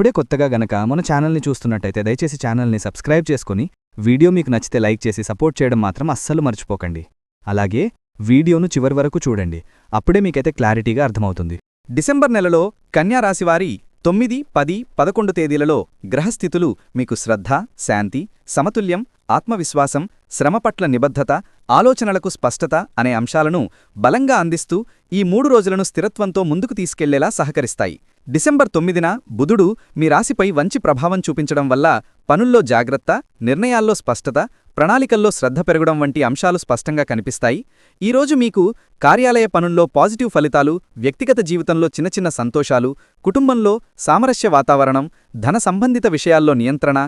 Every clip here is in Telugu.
ఇప్పుడే కొత్తగా గనక మన ఛానల్ని చూస్తున్నట్టయితే దయచేసి ఛానల్ని సబ్స్క్రైబ్ చేసుకుని వీడియో మీకు నచ్చితే లైక్ చేసి సపోర్ట్ చేయడం మాత్రం అస్సలు మర్చిపోకండి. అలాగే వీడియోను చివరి వరకు చూడండి. అప్పుడే మీకైతే క్లారిటీగా అర్థమవుతుంది. డిసెంబర్ నెలలో కన్యా రాశివారి తొమ్మిది పది పదకొండు తేదీలలో గ్రహస్థితులు మీకు శ్రద్ధ శాంతి సమతుల్యం ఆత్మవిశ్వాసం శ్రమ పట్ల నిబద్ధత ఆలోచనలకు స్పష్టత అనే అంశాలను బలంగా అందిస్తూ ఈ మూడు రోజులను స్థిరత్వంతో ముందుకు తీసుకెళ్ళేలా సహకరిస్తాయి. డిసెంబర్ తొమ్మిదిన బుధుడు మీ రాశిపై వంచి ప్రభావం చూపించడం వల్ల పనుల్లో జాగ్రత్త నిర్ణయాల్లో స్పష్టత ప్రణాళికల్లో శ్రద్ధ పెరగడం వంటి అంశాలు స్పష్టంగా కనిపిస్తాయి. ఈరోజు మీకు కార్యాలయ పనుల్లో పాజిటివ్ ఫలితాలు వ్యక్తిగత జీవితంలో చిన్న చిన్న సంతోషాలు కుటుంబంలో సామరస్య వాతావరణం ధన సంబంధిత విషయాల్లో నియంత్రణ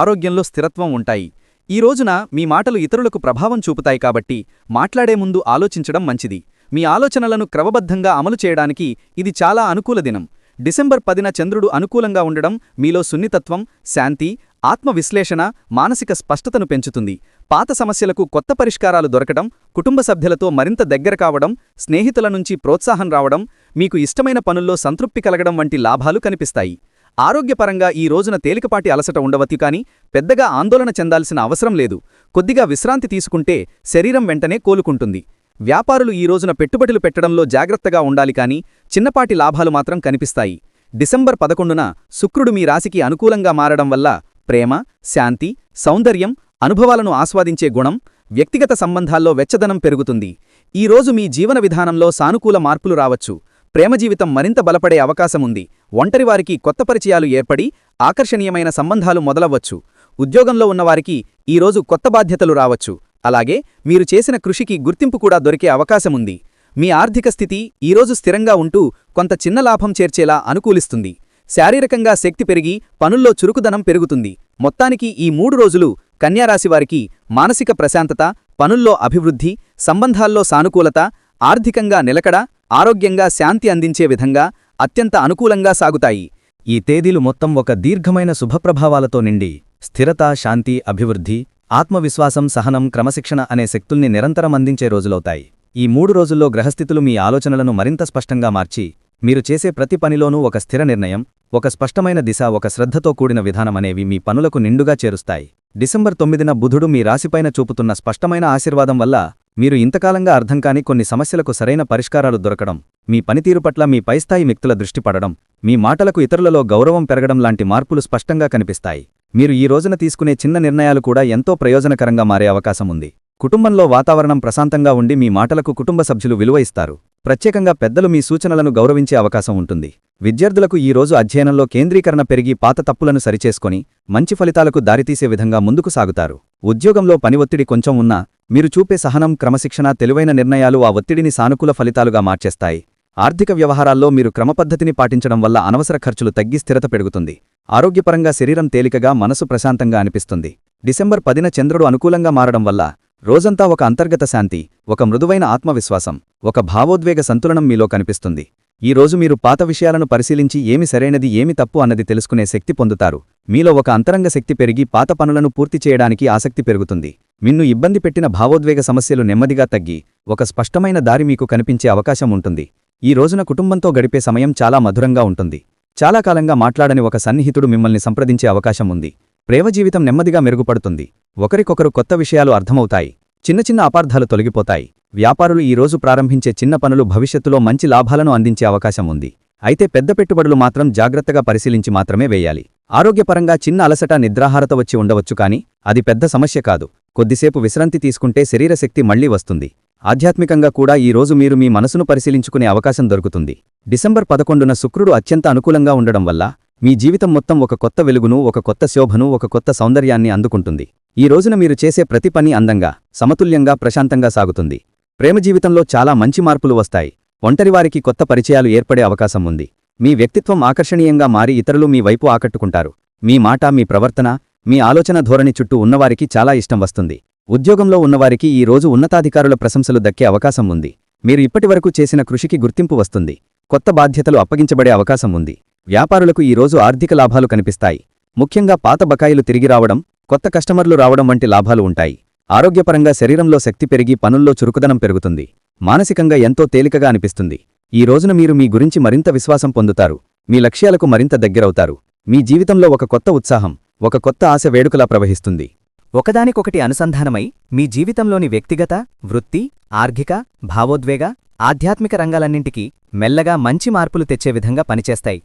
ఆరోగ్యంలో స్థిరత్వం ఉంటాయి. ఈ రోజున మీ మాటలు ఇతరులకు ప్రభావం చూపుతాయి కాబట్టి మాట్లాడే ముందు ఆలోచించడం మంచిది. మీ ఆలోచనలను క్రమబద్ధంగా అమలు చేయడానికి ఇది చాలా అనుకూల దినం. డిసెంబర్ పదిన చంద్రుడు అనుకూలంగా ఉండడం మీలో సున్నితత్వం శాంతి ఆత్మవిశ్లేషణ మానసిక స్పష్టతను పెంచుతుంది. పాత సమస్యలకు కొత్త పరిష్కారాలు దొరకడం కుటుంబ సభ్యులతో మరింత దగ్గర కావడం స్నేహితుల నుంచి ప్రోత్సాహం రావడం మీకు ఇష్టమైన పనుల్లో సంతృప్తి కలగడం వంటి లాభాలు కనిపిస్తాయి. ఆరోగ్యపరంగా ఈ రోజున తేలికపాటి అలసట ఉండవతి కాని పెద్దగా ఆందోళన చెందాల్సిన అవసరం లేదు. కొద్దిగా విశ్రాంతి తీసుకుంటే శరీరం వెంటనే కోలుకుంటుంది. వ్యాపారులు ఈ రోజున పెట్టుబడులు పెట్టడంలో జాగ్రత్తగా ఉండాలి కాని చిన్నపాటి లాభాలు మాత్రం కనిపిస్తాయి. డిసెంబర్ పదకొండున శుక్రుడు మీ రాశికి అనుకూలంగా మారడం వల్ల ప్రేమ శాంతి సౌందర్యం అనుభవాలను ఆస్వాదించే గుణం వ్యక్తిగత సంబంధాల్లో వెచ్చదనం పెరుగుతుంది. ఈరోజు మీ జీవన విధానంలో సానుకూల మార్పులు రావచ్చు. ప్రేమ జీవితం మరింత బలపడే అవకాశముంది ఒంటరివారికి కొత్త పరిచయాలు ఏర్పడి ఆకర్షణీయమైన సంబంధాలు మొదలవ్వచ్చు. ఉద్యోగంలో ఉన్నవారికి ఈరోజు కొత్త బాధ్యతలు రావచ్చు. అలాగే మీరు చేసిన కృషికి గుర్తింపు కూడా దొరికే అవకాశముంది. మీ ఆర్థిక స్థితి ఈరోజు స్థిరంగా ఉంటూ కొంత చిన్న లాభం చేర్చేలా అనుకూలిస్తుంది. శారీరకంగా శక్తి పెరిగి పనుల్లో చురుకుదనం పెరుగుతుంది. మొత్తానికి ఈ మూడు రోజులు కన్యారాశివారికి మానసిక ప్రశాంతత పనుల్లో అభివృద్ధి సంబంధాల్లో సానుకూలత ఆర్థికంగా నిలకడ ఆరోగ్యంగా శాంతి అందించే విధంగా అత్యంత అనుకూలంగా సాగుతాయి. ఈ తేదీలు మొత్తం ఒక దీర్ఘమైన శుభప్రభావాలతో నిండి స్థిరత శాంతి అభివృద్ధి ఆత్మవిశ్వాసం సహనం క్రమశిక్షణ అనే శక్తుల్ని నిరంతరం అందించే రోజులవుతాయి. ఈ మూడు రోజుల్లో గ్రహస్థితులు మీ ఆలోచనలను మరింత స్పష్టంగా మార్చి మీరు చేసే ప్రతి పనిలోనూ ఒక స్థిర నిర్ణయం ఒక స్పష్టమైన దిశ ఒక శ్రద్ధతో కూడిన విధానమనేవి మీ పనులకు నిండుగా చేరుస్తాయి. డిసెంబర్ తొమ్మిదిన బుధుడు మీ రాశిపైన చూపుతున్న స్పష్టమైన ఆశీర్వాదం వల్ల మీరు ఇంతకాలంగా అర్థంకాని కొన్ని సమస్యలకు సరైన పరిష్కారాలు దొరకడం మీ పనితీరు పట్ల మీ పైస్థాయి వ్యక్తుల దృష్టి పడడం మీ మాటలకు ఇతరులలో గౌరవం పెరగడం లాంటి మార్పులు స్పష్టంగా కనిపిస్తాయి. మీరు ఈ రోజున తీసుకునే చిన్న నిర్ణయాలు కూడా ఎంతో ప్రయోజనకరంగా మారే అవకాశం ఉంది. కుటుంబంలో వాతావరణం ప్రశాంతంగా ఉండి మీ మాటలకు కుటుంబ సభ్యులు విలువ ఇస్తారు. ప్రత్యేకంగా పెద్దలు మీ సూచనలను గౌరవించే అవకాశం ఉంటుంది. విద్యార్థులకు ఈ రోజు అధ్యయనంలో కేంద్రీకరణ పెరిగి పాత తప్పులను సరిచేసుకొని మంచి ఫలితాలకు దారితీసే విధంగా ముందుకు సాగుతారు. ఉద్యోగంలో పని ఒత్తిడి కొంచెం ఉన్నా మీరు చూపే సహనం క్రమశిక్షణ తెలివైన నిర్ణయాలు ఆ ఒత్తిడిని సానుకూల ఫలితాలుగా మార్చేస్తాయి. ఆర్థిక వ్యవహారాల్లో మీరు క్రమపద్ధతిని పాటించడం వల్ల అనవసర ఖర్చులు తగ్గి స్థిరత పెరుగుతుంది. ఆరోగ్యపరంగా శరీరం తేలికగా మనసు ప్రశాంతంగా అనిపిస్తుంది. డిసెంబర్ పదిన చంద్రుడు అనుకూలంగా మారడం వల్ల రోజంతా ఒక అంతర్గత శాంతి ఒక మృదువైన ఆత్మవిశ్వాసం ఒక భావోద్వేగ సంతులనం మీలో కనిపిస్తుంది. ఈ రోజు మీరు పాత విషయాలను పరిశీలించి ఏమి సరైనది ఏమి తప్పు అన్నది తెలుసుకునే శక్తి పొందుతారు. మీలో ఒక అంతరంగ శక్తి పెరిగి పాత పనులను పూర్తి చేయడానికి ఆసక్తి పెరుగుతుంది. మిన్ను ఇబ్బంది పెట్టిన భావోద్వేగ సమస్యలు నెమ్మదిగా తగ్గి ఒక స్పష్టమైన దారి మీకు కనిపించే అవకాశం ఉంటుంది. ఈ రోజున కుటుంబంతో గడిపే సమయం చాలా మధురంగా ఉంటుంది. చాలా కాలంగా మాట్లాడని ఒక సన్నిహితుడు మిమ్మల్ని సంప్రదించే అవకాశం ఉంది. ప్రేమ జీవితం నెమ్మదిగా మెరుగుపడుతుంది. ఒకరికొకరు కొత్త విషయాలు అర్థమవుతాయి. చిన్న చిన్న అపార్థాలు తొలగిపోతాయి. వ్యాపారులు ఈ రోజు ప్రారంభించే చిన్న పనులు భవిష్యత్తులో మంచి లాభాలను అందించే అవకాశం ఉంది. అయితే పెద్ద పెట్టుబడులు మాత్రం జాగ్రత్తగా పరిశీలించి మాత్రమే వేయాలి. ఆరోగ్యపరంగా చిన్న అలసట నిద్రాహారత వచ్చి ఉండవచ్చు కాని అది పెద్ద సమస్య కాదు. కొద్దిసేపు విశ్రాంతి తీసుకుంటే శరీరశక్తి మళ్ళీ వస్తుంది. ఆధ్యాత్మికంగా కూడా ఈ రోజు మీరు మీ మనసును పరిశీలించుకునే అవకాశం దొరుకుతుంది. డిసెంబర్ పదకొండున శుక్రుడు అత్యంత అనుకూలంగా ఉండడం వల్ల మీ జీవితం మొత్తం ఒక కొత్త వెలుగును ఒక కొత్త శోభను ఒక కొత్త సౌందర్యాన్ని అందుకుంటుంది. ఈ రోజున మీరు చేసే ప్రతి పని అందంగా సమతుల్యంగా ప్రశాంతంగా సాగుతుంది. ప్రేమ జీవితంలో చాలా మంచి మార్పులు వస్తాయి. ఒంటరివారికి కొత్త పరిచయాలు ఏర్పడే అవకాశం ఉంది. మీ వ్యక్తిత్వం ఆకర్షణీయంగా మారి ఇతరులు మీ వైపు ఆకట్టుకుంటారు. మీ మాట మీ ప్రవర్తన మీ ఆలోచన ధోరణి చుట్టూ ఉన్నవారికి చాలా ఇష్టం వస్తుంది. ఉద్యోగంలో ఉన్నవారికి ఈ రోజు ఉన్నతాధికారుల ప్రశంసలు దక్కే అవకాశం ఉంది. మీరు ఇప్పటివరకు చేసిన కృషికి గుర్తింపు వస్తుంది. కొత్త బాధ్యతలు అప్పగించబడే అవకాశం ఉంది. వ్యాపారులకు ఈరోజు ఆర్థిక లాభాలు కనిపిస్తాయి. ముఖ్యంగా పాత బకాయిలు తిరిగి రావడం కొత్త కస్టమర్లు రావడం వంటి లాభాలు ఉంటాయి. ఆరోగ్యపరంగా శరీరంలో శక్తి పెరిగి పనుల్లో చురుకుదనం పెరుగుతుంది. మానసికంగా ఎంతో తేలికగా అనిపిస్తుంది. ఈ రోజున మీరు మీ గురించి మరింత విశ్వాసం పొందుతారు. మీ లక్ష్యాలకు మరింత దగ్గరవుతారు. మీ జీవితంలో ఒక కొత్త ఉత్సాహం ఒక కొత్త ఆశ వేడుకలా ప్రవహిస్తుంది. ఒకదానికొకటి అనుసంధానమై మీ జీవితంలోని వ్యక్తిగత వృత్తి ఆర్థిక భావోద్వేగ ఆధ్యాత్మిక రంగాలన్నింటికీ మెల్లగా మంచి మార్పులు తెచ్చే విధంగా పనిచేస్తాయి.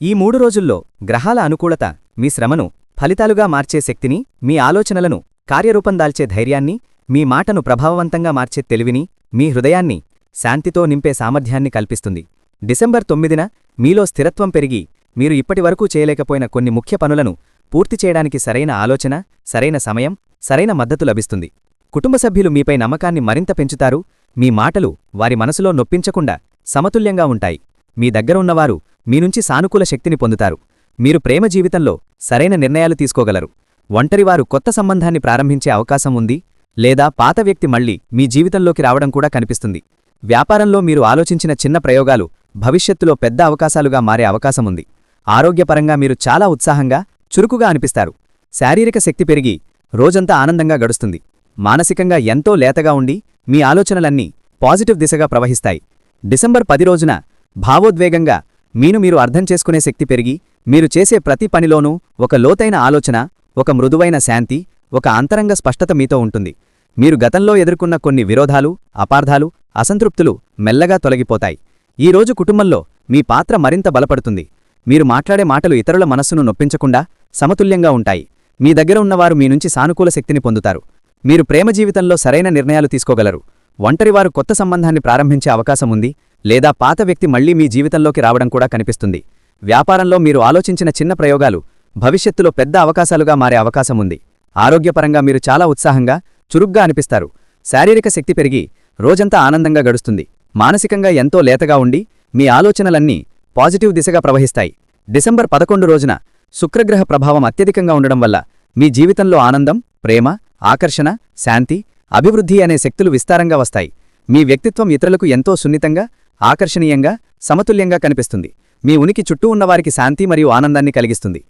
ఈ మూడు రోజుల్లో గ్రహాల అనుకూలత మీ శ్రమను ఫలితాలుగా మార్చే శక్తిని మీ ఆలోచనలను కార్యరూపం దాల్చే ధైర్యాన్ని మీ మాటను ప్రభావవంతంగా మార్చే తెలివిని మీ హృదయాన్ని శాంతితో నింపే సామర్థ్యాన్ని కల్పిస్తుంది. డిసెంబర్ తొమ్మిదిన మీలో స్థిరత్వం పెరిగి మీరు ఇప్పటివరకు చేయలేకపోయిన కొన్ని ముఖ్య పనులను పూర్తి చేయడానికి సరైన ఆలోచన సరైన సమయం సరైన మద్దతు లభిస్తుంది. కుటుంబ సభ్యులు మీపై నమ్మకాన్ని మరింత పెంచుతారు. మీ మాటలు వారి మనసులో నొప్పించకుండా సమతుల్యంగా ఉంటాయి. మీ దగ్గర ఉన్నవారు మీ నుంచి సానుకూల శక్తిని పొందుతారు. మీరు ప్రేమ జీవితంలో సరైన నిర్ణయాలు తీసుకోగలరు. ఒంటరివారు కొత్త సంబంధాన్ని ప్రారంభించే అవకాశం ఉంది లేదా పాత వ్యక్తి మళ్ళీ మీ జీవితంలోకి రావడం కూడా కనిపిస్తుంది. వ్యాపారంలో మీరు ఆలోచించిన చిన్న ప్రయోగాలు భవిష్యత్తులో పెద్ద అవకాశాలుగా మారే అవకాశముంది ఆరోగ్యపరంగా మీరు చాలా ఉత్సాహంగా చురుకుగా అనిపిస్తారు. శారీరక శక్తి పెరిగి రోజంతా ఆనందంగా గడుస్తుంది. మానసికంగా ఎంతో లేతగా ఉండి మీ ఆలోచనలన్నీ పాజిటివ్ దిశగా ప్రవహిస్తాయి. డిసెంబర్ పది రోజున భావోద్వేగంగా మీను మీరు అర్థం చేసుకునే శక్తి పెరిగి మీరు చేసే ప్రతి పనిలోనూ ఒక లోతైన ఆలోచన ఒక మృదువైన శాంతి ఒక అంతరంగ స్పష్టత మీతో ఉంటుంది. మీరు గతంలో ఎదుర్కొన్న కొన్ని విరోధాలు అపార్థాలు అసంతృప్తులు మెల్లగా తొలగిపోతాయి. ఈరోజు కుటుంబంలో మీ పాత్ర మరింత బలపడుతుంది. మీరు మాట్లాడే మాటలు ఇతరుల మనస్సును నొప్పించకుండా సమతుల్యంగా ఉంటాయి. మీ దగ్గర ఉన్నవారు మీ నుంచి సానుకూల శక్తిని పొందుతారు. మీరు ప్రేమ జీవితంలో సరైన నిర్ణయాలు తీసుకోగలరు. ఒంటరివారు కొత్త సంబంధాన్ని ప్రారంభించే అవకాశం ఉంది లేదా పాత వ్యక్తి మళ్ళీ మీ జీవితంలోకి రావడం కూడా కనిపిస్తుంది. వ్యాపారంలో మీరు ఆలోచించిన చిన్న ప్రయోగాలు భవిష్యత్తులో పెద్ద అవకాశాలుగా మారే అవకాశం ఉంది. ఆరోగ్యపరంగా మీరు చాలా ఉత్సాహంగా చురుగ్గా అనిపిస్తారు. శారీరక శక్తి పెరిగి రోజంతా ఆనందంగా గడుస్తుంది. మానసికంగా ఎంతో లేతగా ఉండి మీ ఆలోచనలన్నీ పాజిటివ్ దిశగా ప్రవహిస్తాయి. డిసెంబర్ పదకొండు రోజున శుక్రగ్రహ ప్రభావం అత్యధికంగా ఉండడం వల్ల మీ జీవితంలో ఆనందం ప్రేమ ఆకర్షణ శాంతి అభివృద్ధి అనే శక్తులు విస్తారంగా వస్తాయి. మీ వ్యక్తిత్వం ఇతరులకు ఎంతో సున్నితంగా ఆకర్షణీయంగా సమతుల్యంగా కనిపిస్తుంది. మీ ఉనికి చుట్టూ ఉన్నవారికి శాంతి మరియు ఆనందాన్ని కలిగిస్తుంది.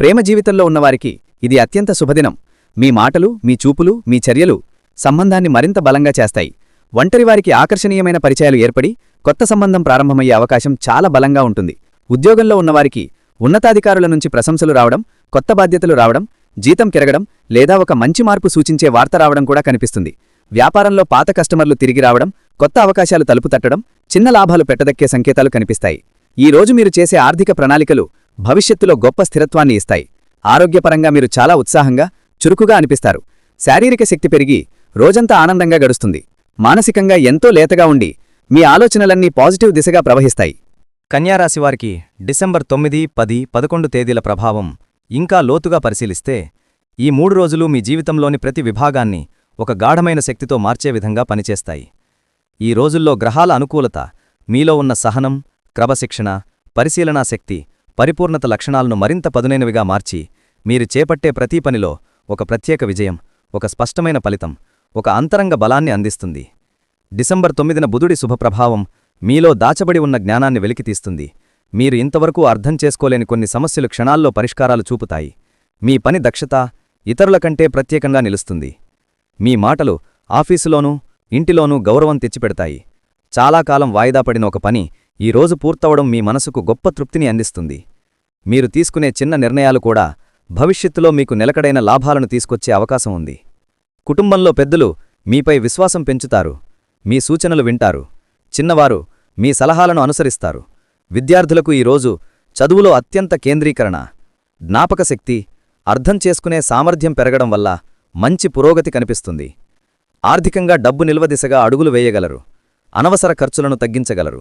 ప్రేమ జీవితంలో ఉన్నవారికి ఇది అత్యంత శుభదినం. మీ మాటలు మీ చూపులు మీ చర్యలు సంబంధాన్ని మరింత బలంగా చేస్తాయి. ఒంటరివారికి ఆకర్షణీయమైన పరిచయాలు ఏర్పడి కొత్త సంబంధం ప్రారంభమయ్యే అవకాశం చాలా బలంగా ఉంటుంది. ఉద్యోగంలో ఉన్నవారికి ఉన్నతాధికారుల నుంచి ప్రశంసలు రావడం కొత్త బాధ్యతలు రావడం జీతం కెరగడం లేదా ఒక మంచి మార్పు సూచించే వార్త రావడం కూడా కనిపిస్తుంది. వ్యాపారంలో పాత కస్టమర్లు తిరిగి రావడం కొత్త అవకాశాలు తలుపు తట్టడం చిన్న లాభాలు పెట్టదక్కే సంకేతాలు కనిపిస్తాయి. ఈ రోజు మీరు చేసే ఆర్థిక ప్రణాళికలు భవిష్యత్తులో గొప్ప స్థిరత్వాన్ని ఇస్తాయి. ఆరోగ్యపరంగా మీరు చాలా ఉత్సాహంగా చురుకుగా అనిపిస్తారు. శారీరక శక్తి పెరిగి రోజంతా ఆనందంగా గడుస్తుంది. మానసికంగా ఎంతో లేతగా ఉండి మీ ఆలోచనలన్నీ పాజిటివ్ దిశగా ప్రవహిస్తాయి. కన్యారాశివారికి డిసెంబర్ తొమ్మిది పది పదకొండు తేదీల ప్రభావం ఇంకా లోతుగా పరిశీలిస్తే ఈ మూడు రోజులు మీ జీవితంలోని ప్రతి విభాగాన్ని ఒక గాఢమైన శక్తితో మార్చే విధంగా పనిచేస్తాయి. ఈ రోజుల్లో గ్రహాల అనుకూలత మీలో ఉన్న సహనం క్రమశిక్షణ పరిశీలనా శక్తి పరిపూర్ణత లక్షణాలను మరింత పదునైనవిగా మార్చి మీరు చేపట్టే ప్రతి పనిలో ఒక ప్రత్యేక విజయం ఒక స్పష్టమైన ఫలితం ఒక అంతరంగ బలాన్ని అందిస్తుంది. డిసెంబర్ తొమ్మిదిన బుధుడి శుభప్రభావం మీలో దాచబడి ఉన్న జ్ఞానాన్ని వెలికితీస్తుంది. మీరు ఇంతవరకు అర్థం చేసుకోలేని కొన్ని సమస్యలు క్షణాల్లో పరిష్కారాలు చూపుతాయి. మీ పని దక్షత ఇతరుల కంటే ప్రత్యేకంగా నిలుస్తుంది. మీ మాటలు ఆఫీసులోనూ ఇంటిలోనూ గౌరవం తెచ్చిపెడతాయి. చాలా కాలం వాయిదా పడిన ఒక పని ఈ రోజు పూర్తవడం మీ మనసుకు గొప్ప తృప్తిని అందిస్తుంది. మీరు తీసుకునే చిన్న నిర్ణయాలు కూడా భవిష్యత్తులో మీకు నిలకడైన లాభాలను తీసుకొచ్చే అవకాశం ఉంది. కుటుంబంలో పెద్దలు మీపై విశ్వాసం పెంచుతారు. మీ సూచనలు వింటారు. చిన్నవారు మీ సలహాలను అనుసరిస్తారు. విద్యార్థులకు ఈరోజు చదువులో అత్యంత కేంద్రీకరణ జ్ఞాపకశక్తి అర్థం చేసుకునే సామర్థ్యం పెరగడం వల్ల మంచి పురోగతి కనిపిస్తుంది. ఆర్థికంగా డబ్బు నిల్వ దిశగా అడుగులు వేయగలరు. అనవసర ఖర్చులను తగ్గించగలరు.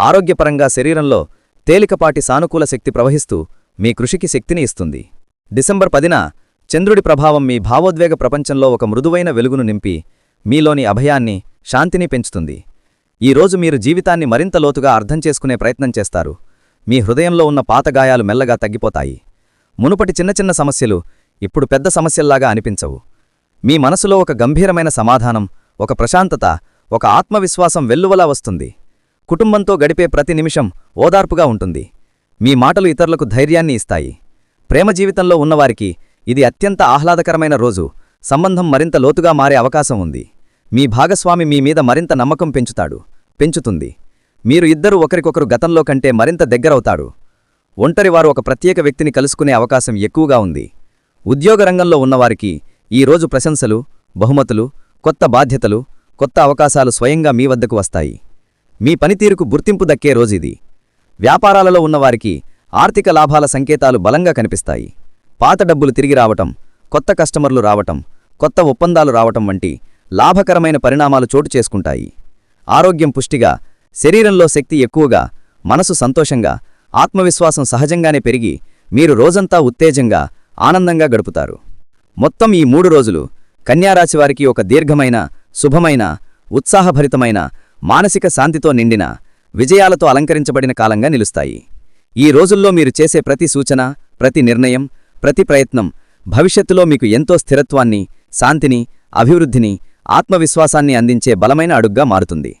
ఆరోగ్యపరంగా శరీరంలో తేలికపాటి సానుకూల శక్తి ప్రవహిస్తూ మీ కృషికి శక్తిని ఇస్తుంది. డిసెంబర్ పదిన చంద్రుడి ప్రభావం మీ భావోద్వేగ ప్రపంచంలో ఒక మృదువైన వెలుగును నింపి మీలోని అభయాన్ని శాంతిని పెంచుతుంది. ఈ రోజు మీరు జీవితాన్ని మరింత లోతుగా అర్థం చేసుకునే ప్రయత్నం చేస్తారు. మీ హృదయంలో ఉన్న పాత గాయాలు మెల్లగా తగ్గిపోతాయి. మునుపటి చిన్న చిన్న సమస్యలు ఇప్పుడు పెద్ద సమస్యల్లాగా అనిపించవు. మీ మనసులో ఒక గంభీరమైన సమాధానం ఒక ప్రశాంతత ఒక ఆత్మవిశ్వాసం వెల్లువలా వస్తుంది. కుటుంబంతో గడిపే ప్రతి నిమిషం ఓదార్పుగా ఉంటుంది. మీ మాటలు ఇతరులకు ధైర్యాన్ని ఇస్తాయి. ప్రేమ జీవితంలో ఉన్నవారికి ఇది అత్యంత ఆహ్లాదకరమైన రోజు. సంబంధం మరింత లోతుగా మారే అవకాశం ఉంది. మీ భాగస్వామి మీ మీద మరింత నమ్మకం పెంచుతాడు పెంచుతుంది. మీరు ఇద్దరు ఒకరికొకరు గతంలో కంటే మరింత దగ్గరవుతాడు ఒంటరివారు ఒక ప్రత్యేక వ్యక్తిని కలుసుకునే అవకాశం ఎక్కువగా ఉంది. ఉద్యోగ రంగంలో ఉన్నవారికి ఈ రోజు ప్రశంసలు బహుమతులు కొత్త బాధ్యతలు కొత్త అవకాశాలు స్వయంగా మీ వద్దకు వస్తాయి. మీ పనితీరుకు గుర్తింపు దక్కే రోజిది. వ్యాపారాలలో ఉన్నవారికి ఆర్థిక లాభాల సంకేతాలు బలంగా కనిపిస్తాయి. పాత డబ్బులు తిరిగి రావటం కొత్త కస్టమర్లు రావటం కొత్త ఒప్పందాలు రావటం వంటి లాభకరమైన పరిణామాలు చోటు చేసుకుంటాయి. ఆరోగ్యం పుష్టిగా శరీరంలో శక్తి ఎక్కువగా మనసు సంతోషంగా ఆత్మవిశ్వాసం సహజంగానే పెరిగి మీరు రోజంతా ఉత్తేజంగా ఆనందంగా గడుపుతారు. మొత్తం ఈ మూడు రోజులు కన్యారాశివారికి ఒక దీర్ఘమైన శుభమైన ఉత్సాహభరితమైన మానసిక శాంతితో నిండిన విజయాలతో అలంకరించబడిన కాలంగా నిలుస్తాయి. ఈ రోజుల్లో మీరు చేసే ప్రతి సూచన ప్రతి నిర్ణయం ప్రతి ప్రయత్నం భవిష్యత్తులో మీకు ఎంతో స్థిరత్వాన్ని శాంతిని అభివృద్ధిని ఆత్మవిశ్వాసాన్ని అందించే బలమైన అడుగ్గా మారుతుంది.